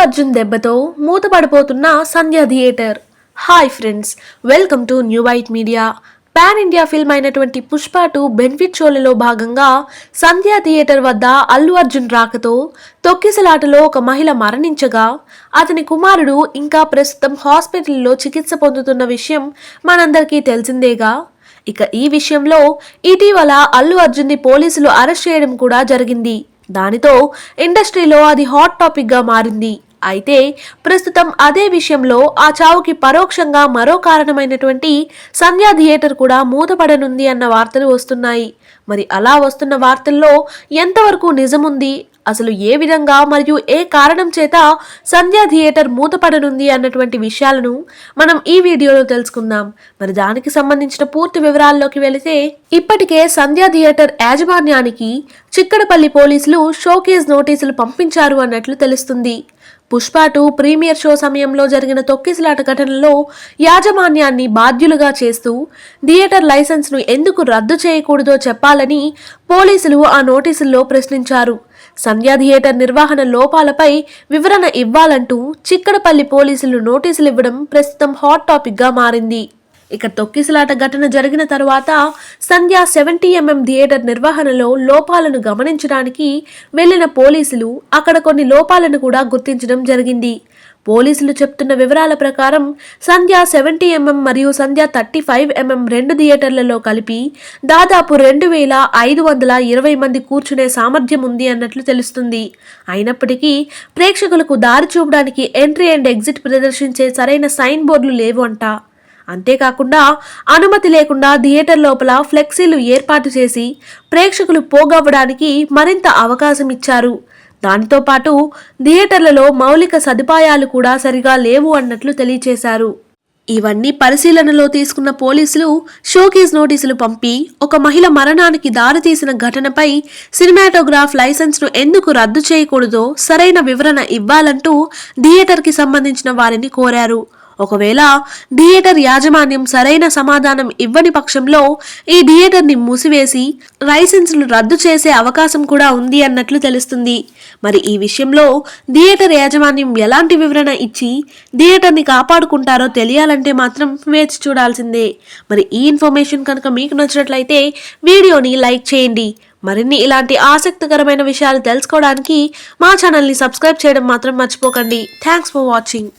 అర్జున్ దెబ్బతో మూతపడిపోతున్న Sandhya theatre. Hi friends welcome to new white media pan India film అయినటువంటి Pushpa two benefit షోలలో భాగంగా సంధ్యా theatre వద్ద అల్లు అర్జున్ రాకతో తొక్కిసలాటలో ఒక మహిళ మరణించగా అతని కుమారుడు ఇంకా ప్రస్తుతం హాస్పిటల్లో చికిత్స పొందుతున్న విషయం మనందరికీ తెలిసిందేగా. ఇక ఈ విషయంలో ఇటీవల అల్లు అర్జున్ని పోలీసులు అరెస్ట్ చేయడం కూడా జరిగింది. దానితో ఇండస్ట్రీలో అది హాట్ టాపిక్గా మారింది. అయితే ప్రస్తుతం అదే విషయంలో ఆ చావుకి పరోక్షంగా మరో కారణమైనటువంటి సంధ్యా థియేటర్ కూడా మూతపడనుంది అన్న వార్తలు వస్తున్నాయి. మరి అలా వస్తున్న వార్తల్లో ఎంతవరకు నిజముంది? అసలు ఏ విధంగా మరియు ఏ కారణం చేత సంధ్యా థియేటర్ మూతపడనుంది అన్నటువంటి విషయాలను మనం ఈ వీడియోలో తెలుసుకుందాం. మరి దానికి సంబంధించిన పూర్తి వివరాల్లోకి వెళితే ఇప్పటికే సంధ్యా థియేటర్ యాజమాన్యానికి చిక్కడపల్లి పోలీసులు షోకేజ్ నోటీసులు పంపించారు అన్నట్లు తెలుస్తుంది. పుష్ప టూ ప్రీమియర్ షో సమయంలో జరిగిన తొక్కిసలాట ఘటనలో యాజమాన్యాన్ని బాధ్యులుగా చేస్తూ థియేటర్ లైసెన్స్ను ఎందుకు రద్దు చేయకూడదో చెప్పాలని పోలీసులు ఆ నోటీసుల్లో ప్రశ్నించారు. సంధ్యా థియేటర్ నిర్వహణ లోపాలపై వివరణ ఇవ్వాలంటూ చిక్కడపల్లి పోలీసులు నోటీసులు ఇవ్వడం ప్రస్తుతం హాట్ టాపిక్గా మారింది. ఇక తొక్కిసలాట ఘటన జరిగిన తరువాత సంధ్య సెవెంటీ ఎంఎం థియేటర్ నిర్వహణలో లోపాలను గమనించడానికి వెళ్ళిన పోలీసులు అక్కడ కొన్ని లోపాలను కూడా గుర్తించడం జరిగింది. పోలీసులు చెప్తున్న వివరాల ప్రకారం సంధ్య సెవెంటీ ఎంఎం మరియు సంధ్య థర్టీ ఫైవ్ ఎంఎం రెండు థియేటర్లలో కలిపి దాదాపు రెండు వేల ఐదు వందల ఇరవై మంది కూర్చునే సామర్థ్యం ఉంది అన్నట్లు తెలుస్తుంది. అయినప్పటికీ ప్రేక్షకులకు దారి చూపడానికి ఎంట్రీ అండ్ ఎగ్జిట్ ప్రదర్శించే సరైన సైన్ బోర్డులు లేవు అంట. అంతేకాకుండా అనుమతి లేకుండా థియేటర్ లోపల ఫ్లెక్సీలు ఏర్పాటు చేసి ప్రేక్షకులు పోగవ్వడానికి మరింత అవకాశం ఇచ్చారు. దానితో పాటు థియేటర్లలో మౌలిక సదుపాయాలు కూడా సరిగా లేవు అన్నట్లు తెలియచేశారు. ఇవన్నీ పరిశీలనలో తీసుకున్న పోలీసులు షోకేస్ నోటీసులు పంపి ఒక మహిళ మరణానికి దారితీసిన ఘటనపై సినిమాటోగ్రాఫ్ లైసెన్స్ను ఎందుకు రద్దు చేయకూడదో సరైన వివరణ ఇవ్వాలంటూ థియేటర్కి సంబంధించిన వారిని కోరారు. ఒకవేళ థియేటర్ యాజమాన్యం సరైన సమాధానం ఇవ్వని పక్షంలో ఈ థియేటర్ని మూసివేసి లైసెన్సులు రద్దు చేసే అవకాశం కూడా ఉంది అన్నట్లు తెలుస్తుంది. మరి ఈ విషయంలో థియేటర్ యాజమాన్యం ఎలాంటి వివరణ ఇచ్చి థియేటర్ని కాపాడుకుంటారో తెలియాలంటే మాత్రం వేచి చూడాల్సిందే. మరి ఈ ఇన్ఫర్మేషన్ కనుక మీకు నచ్చినట్లయితే వీడియోని లైక్ చేయండి. మరిన్ని ఇలాంటి ఆసక్తికరమైన విషయాలు తెలుసుకోవడానికి మా ఛానల్ని సబ్స్క్రైబ్ చేయడం మాత్రం మర్చిపోకండి. Thanks for watching.